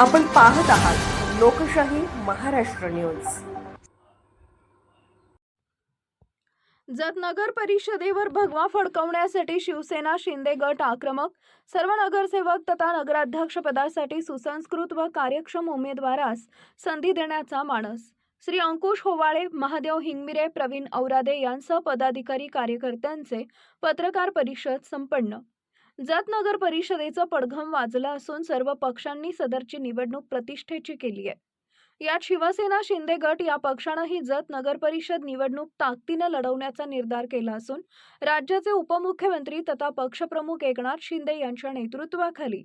आपण पाहत आहात लोकशाही महाराष्ट्र न्यूज. जत नगर परिषदेवर भगवा फडकवण्यासाठी शिवसेना शिंदे गट आक्रमक सर्व नगरसेवक तथा नगराध्यक्ष पदासाठी सुसंस्कृत व कार्यक्षम उमेदवारास संधी देण्याचा मानस. श्री अंकुश होवाळे महादेव हिंगमिरे प्रवीण औरादे यांसह पदाधिकारी कार्यकर्त्यांचे पत्रकार परिषद संपन्न. जत नगर परिषदेचं पडघम वाजलं असून सर्व पक्षांनी सदरची निवडणूक प्रतिष्ठेची केली आहे. यात शिवसेना शिंदे गट या पक्षानंही जत नगर परिषद निवडणूक ताकदीनं लढवण्याचा निर्धार केला असून राज्याचे उपमुख्यमंत्री तथा पक्षप्रमुख एकनाथ शिंदे यांच्या नेतृत्वाखाली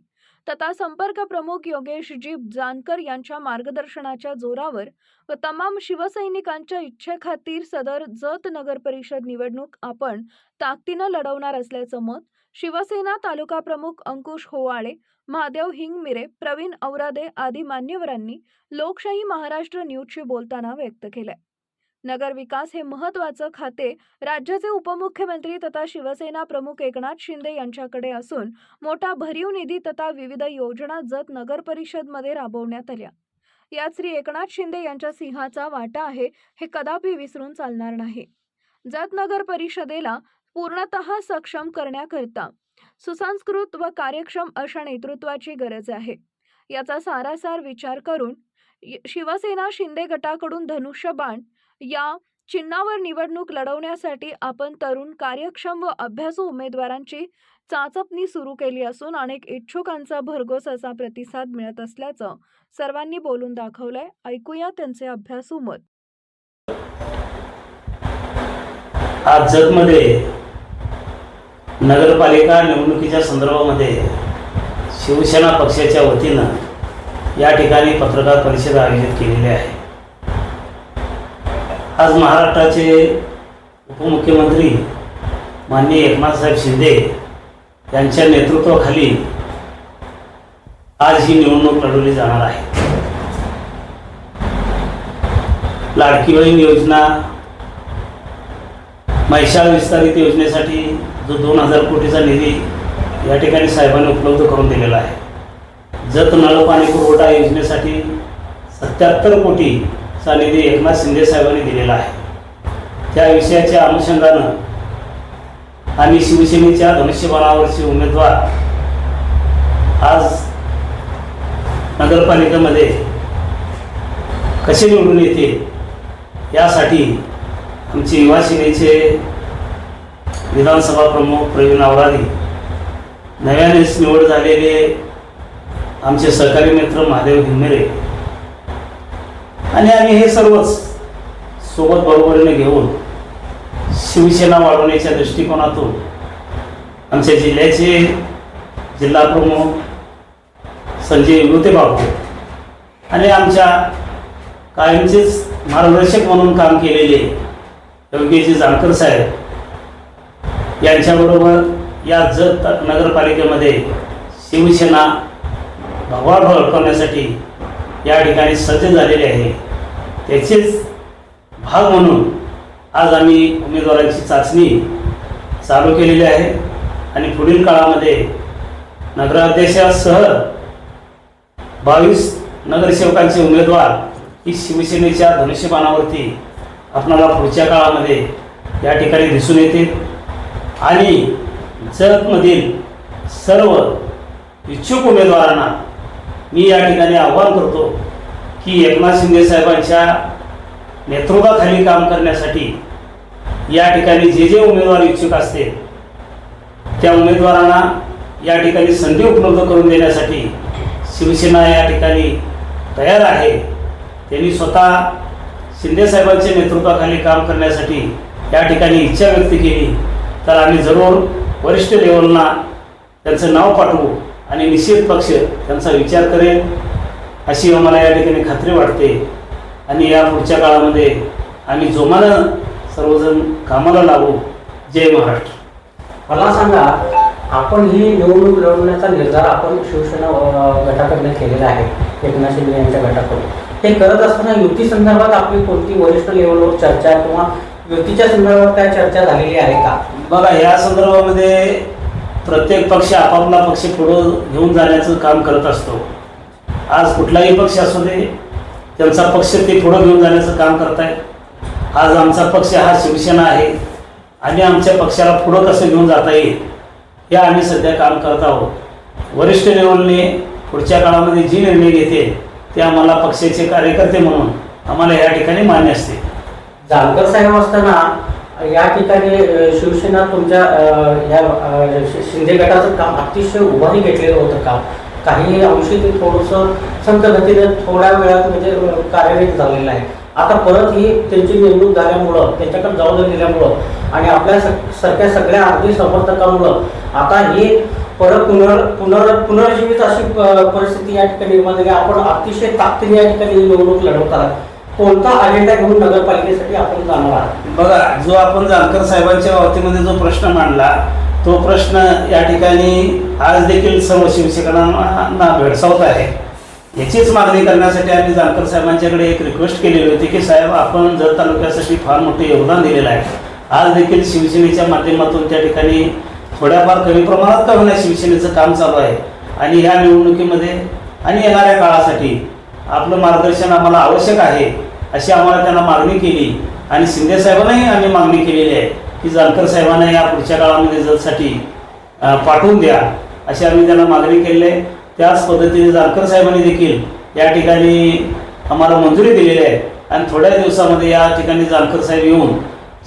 तथा संपर्क प्रमुख योगेश जी जानकर यांच्या मार्गदर्शनाच्या जोरावर व तमाम शिवसैनिकांच्या इच्छेखातीर सदर जत नगर परिषद निवडणूक आपण ताकदीनं लढवणार असल्याचं मत शिवसेना तालुका प्रमुख अंकुश होवाळे महादेव हिंगमिरे प्रवीण औरादे आदी मान्यवरांनी लोकशाही महाराष्ट्र न्यूजशी बोलताना व्यक्त केलंय नगरविकास हे महत्वाचं खाते राज्याचे उपमुख्यमंत्री तथा शिवसेना प्रमुख एकनाथ शिंदे यांच्याकडे असून मोठा भरीव निधी तथा विविध योजना जत नगर परिषदमध्ये राबवण्यात आल्या. यात श्री एकनाथ शिंदे यांच्या सिंहाचा वाटा आहे हे कदापि विसरून चालणार नाही. जत नगर परिषदेला पूर्णतः सक्षम करण्याकरता सुसंस्कृत व कार्यक्षम अशा नेतृत्वाची गरज आहे. याचा सारासार विचार करून शिवसेना शिंदे गटाकडून धनुष्यबाण या चिन्हावर निवडणूक लढवण्यासाठी आपण तरुण कार्यक्षम व अभ्यासू उमेदवारांची चाचपणी सुरू केली असून अनेक इच्छुकांचा भरघोस असा प्रतिसाद मिळत असल्याचं सर्वांनी बोलून दाखवलंय. ऐकूया त्यांचे अभ्यासू मत. आज जगमध्ये नगरपालिका निवडणुकीच्या संदर्भामध्ये शिवसेना पक्षाच्या वतीनं या ठिकाणी पत्रकार परिषद आयोजित केलेली आहे. आज महाराष्ट्राचे उपमुख्यमंत्री माननीय एकनाथसाहेब शिंदे यांच्या नेतृत्वाखाली आज ही निवडणूक लढवली जाणार आहे. लाडकी बहीण योजना म्हैसाळ विस्तारित योजनेसाठी जो दोन हजार कोटीचा निधी या ठिकाणी साहेबांनी उपलब्ध करून दिलेला आहे. जत नळ पाणी पुरवठा योजनेसाठी सत्याहत्तर कोटीचा निधी एकनाथ शिंदे साहेबांनी दिलेला आहे. त्या विषयाच्या अनुषंगानं आणि शिवसेनेच्या धनुष्यबाणावरचे उमेदवार आज नगरपालिकेमध्ये कसे निवडून येतील यासाठी आमचे युवा सेनेचे विधानसभा प्रमुख प्रवीण आवरादी नव्यानेच निवड झालेले आमचे सहकारी मित्र महादेव हिंमेरे आणि आम्ही हे सर्वच सोबत बरोबरीने घेऊन शिवसेना वाढवण्याच्या दृष्टिकोनातून आमच्या जिल्ह्याचे जिल्हा प्रमुख संजय विभूते आणि आमच्या कायमचेच मार्गदर्शक म्हणून काम केलेले योगेजी जानकर साहेब यांच्याबरोबर या जत नगरपालिकेमध्ये शिवसेना भगवा फडकवण्यासाठी या ठिकाणी सज्ज झालेले आहे. त्याचेच भाग म्हणून आज आम्ही उमेदवारांची चाचणी चालू केलेली आहे आणि पुढील काळामध्ये नगराध्यक्षासह बावीस नगरसेवकांचे उमेदवार ही शिवसेनेच्या धनुष्यबाणावरती आपणाला पुढच्या काळामध्ये या ठिकाणी दिसून येते. आणि जगमधील सर्व इच्छुक उमेदवारांना मी या ठिकाणी आव्हान करतो की एकनाथ शिंदे साहेबांच्या नेतृत्वाखाली काम करण्यासाठी या ठिकाणी जे जे उमेदवार इच्छुक असतील त्या उमेदवारांना या ठिकाणी संधी उपलब्ध करून देण्यासाठी शिवसेना या ठिकाणी तयार आहे. त्यांनी स्वतः शिंदे साहेबांच्या नेतृत्वाखाली काम करण्यासाठी या ठिकाणी इच्छा व्यक्त केली. तर आम्ही जरूर वरिष्ठ लेवलला त्यांचं नाव पाठवू आणि निश्चित पक्ष त्यांचा विचार करेल अशी आम्हाला या ठिकाणी खात्री वाटते. आणि या पुढच्या काळामध्ये आम्ही जोमानं सर्वजण कामाला लागू. जय महाराष्ट्र. मला सांगा आपण ही निवडणूक लढवण्याचा निर्धार आपण शिवसेना गटाकडनं केलेला आहे एकनाथ शिंदे यांच्या गटाकडून. हे करत असताना युती संदर्भात आपली कोणती वरिष्ठ लेवलवर चर्चा किंवा युतीच्या संदर्भात काय चर्चा झालेली आहे का? बघा या संदर्भामध्ये प्रत्येक पक्ष आपापला पक्ष पुढं घेऊन जाण्याचं काम करत असतो. आज कुठलाही पक्ष असू दे त्यांचा पक्ष ते पुढं घेऊन जाण्याचं काम करतायत. आज आमचा पक्ष हा शिवसेना आहे आणि आमच्या पक्षाला पुढं कसं घेऊन जाता येईल? या आम्ही सध्या काम करत आहोत. वरिष्ठ लेवलने पुढच्या काळामध्ये जी निर्णय घेते ते आम्हाला पक्षाचे कार्यकर्ते म्हणून आम्हाला या ठिकाणी मान्य असते. जानकर साहेब असताना या ठिकाणी शिवसेना तुमच्या या शिंदे गटाचं काम अतिशय उभारी घेतलेलं होतं काम काही अंशी ते थोडंसं संत गतीने थोड्या वेळात म्हणजे कार्यरत झालेलं आहे. आता परत ही त्यांची निवडणूक झाल्यामुळं त्यांच्याकडे जबाबदारी दिल्यामुळं आणि आपल्या स- सारख्या सगळ्या आर्थिक समर्थकांमुळं आता ही परत पुनर पुनर पुनर्जीवित अशी परिस्थिती या ठिकाणी निर्माण झाली. आपण अतिशय ताकदीने या ठिकाणी निवडणूक लढवत कोणता अजेंडा घेऊन नगरपालिकेसाठी आपण जाणार आहात? बघा जो आपण जानकर साहेबांच्या बाबतीमध्ये जो प्रश्न मांडला तो प्रश्न या ठिकाणी आज देखील सर्व शिवसैनिकांना भेडसावत आहे. याचीच मागणी करण्यासाठी आम्ही जानकर साहेबांच्याकडे एक रिक्वेस्ट केलेली होती की साहेब आपण जत तालुक्यासाठी फार मोठे योगदान दिलेलं आहे. आज देखील शिवसेनेच्या माध्यमातून त्या ठिकाणी थोड्याफार कमी प्रमाणात का होण्या शिवसेनेचं काम चालू आहे? आणि ह्या निवडणुकीमध्ये आणि येणाऱ्या काळासाठी आपलं मार्गदर्शन आम्हाला आवश्यक आहे अशी आम्हाला त्यांना मागणी केली. आणि शिंदे साहेबांनाही आम्ही मागणी केलेली आहे की जानकर साहेबांना या पुढच्या काळामध्ये जतसाठी पाठवून द्या अशी आम्ही त्यांना मागणी केली आहे. त्याच पद्धतीने जानकर साहेबांनी देखील या ठिकाणी आम्हाला मंजुरी दिलेली आहे. आणि थोड्या दिवसामध्ये या ठिकाणी जानकर साहेब येऊन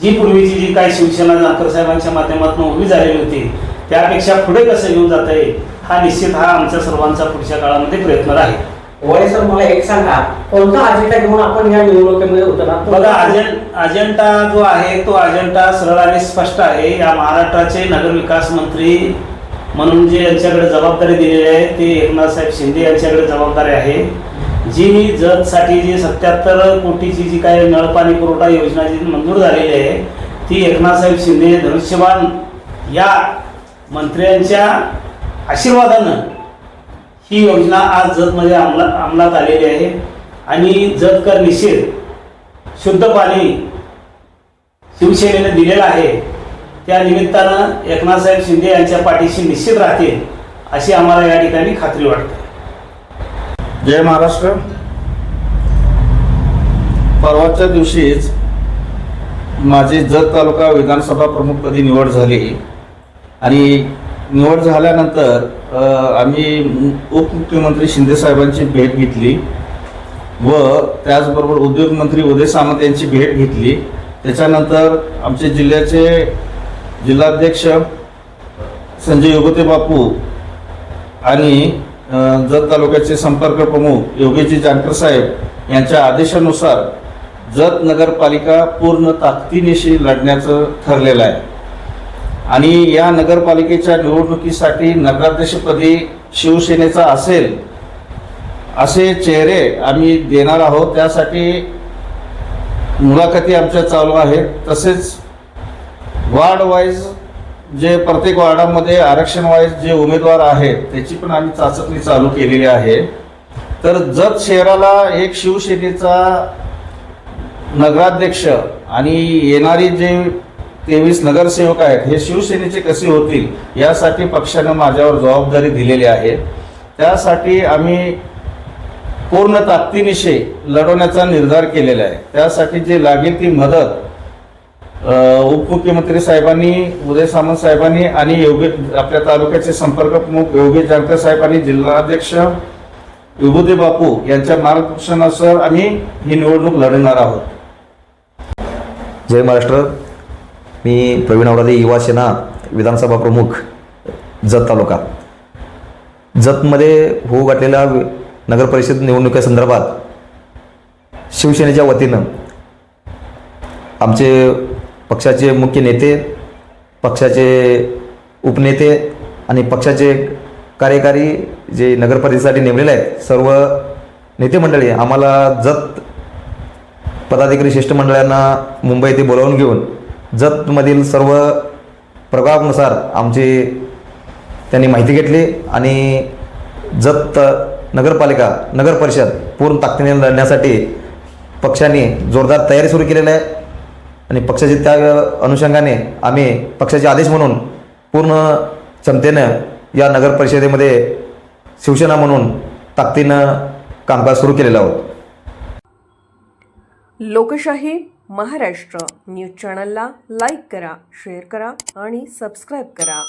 जी पूर्वीची जी काही शिवसेना जानकर साहेबांच्या माध्यमातून उभी झालेली होती त्यापेक्षा पुढे कसं घेऊन जाता येईल हा निश्चित हा आमच्या सर्वांचा पुढच्या काळामध्ये प्रयत्न राहील. वळे सर मला एक सांगा कोणता अजेंडा घेऊन आपण या निवडणुकीमध्ये उतरणार? बघा अजें अजेंडा जो आहे तो अजेंडा सरळ आणि स्पष्ट आहे. या महाराष्ट्राचे नगर विकास मंत्री म्हणून जे यांच्याकडे जबाबदारी दिलेली आहे ते एकनाथ साहेब शिंदे यांच्याकडे जबाबदारी आहे. जी जतसाठी जी सत्याहत्तर कोटीची जी काही नळ पाणी पुरवठा योजना जी मंजूर झालेली आहे ती एकनाथसाहेब शिंदे धनुष्यबाण या मंत्र्यांच्या आशीर्वादानं ही योजना आज जतमध्ये अंमला अंमलात आलेली आहे. आणि जतकर निषेध शुद्ध पाणी शिवसेनेने दिलेलं आहे. त्या निमित्तानं एकनाथसाहेब शिंदे यांच्या पाठीशी निश्चित राहतील अशी आम्हाला या ठिकाणी खात्री वाटते. जय महाराष्ट्र. परवाच्या दिवशीच माझी जत तालुका विधानसभा प्रमुखपदी निवड झाली. आणि निवड झाल्यानंतर आम्ही उपमुख्यमंत्री शिंदेसाहेबांची भेट घेतली व त्याचबरोबर उद्योगमंत्री उदय सामंत यांची भेट घेतली. त्याच्यानंतर आमचे जिल्ह्याचे जिल्हाध्यक्ष संजय योगते बापू आणि जत तालुक्याचे संपर्क प्रमुख योगेजी जानकर साहेब यांच्या आदेशानुसार जत नगरपालिका पूर्ण ताकदीनिशी लढण्याचं ठरलेलं आहे. आणि या नगरपालिकेच्या निवडणुकीसाठी नगराध्यक्षपदी शिवसेनेचा असेल असे चेहरे आम्ही देणार आहोत. त्यासाठी मुलाखती आमच्या चालू आहेत. तसेच वार्ड वाईज जे प्रत्येक वार्डामध्ये आरक्षण वाईज जे उमेदवार आहेत त्याची पण आम्ही चाचपणी चालू केलेली आहे. तर जत शहराला एक शिवसेनेचा नगराध्यक्ष आणि येणारी जे तेवीस नगरसेवक आहेत हे शिवसेनेचे कसे होतील यासाठी पक्षानं माझ्यावर जबाबदारी दिलेली आहे. त्यासाठी आम्ही पूर्ण ताकदीनिशी लढवण्याचा निर्धार केलेला आहे. त्यासाठी जे लागेल ती मदत उपमुख्यमंत्री साहेबांनी उदय सामंत साहेबांनी आणि योगे आपल्या तालुक्याचे संपर्क प्रमुख योगेश जानकर साहेब आणि जिल्हाध्यक्ष विभूती बापू यांच्या मार्गदर्शनासह आम्ही ही निवडणूक लढणार आहोत. जय महाराष्ट्र. मी प्रवीण आवरादे युवा सेना विधानसभा प्रमुख जत तालुका. जतमध्ये होऊ घातलेल्या वि- नगरपरिषद निवडणुकीसंदर्भात शिवसेनेच्या वतीनं आमचे पक्षाचे मुख्य नेते पक्षाचे उपनेते आणि पक्षाचे कार्यकारी जे नगरपरिषदेसाठी नेमलेले आहेत सर्व नेते मंडळी आम्हाला जत पदाधिकारी शिष्टमंडळांना मुंबई येथे बोलावून घेऊन जतमधील सर्व प्रभावानुसार आमची त्यांनी माहिती घेतली आणि जत नगरपालिका नगरपरिषद पूर्ण ताकदीने लढण्यासाठी पक्षाने जोरदार तयारी सुरू केलेली आहे. आणि पक्षाचे त्या अनुषंगाने आम्ही पक्षाचे आदेश म्हणून पूर्ण क्षमतेनं या नगर परिषदेमध्ये शिवसेना म्हणून ताकदीनं कामकाज सुरू केलेलं आहोत. लोकशाही महाराष्ट्र न्यूज चॅनलला लाईक करा शेअर करा आणि सबस्क्राईब करा.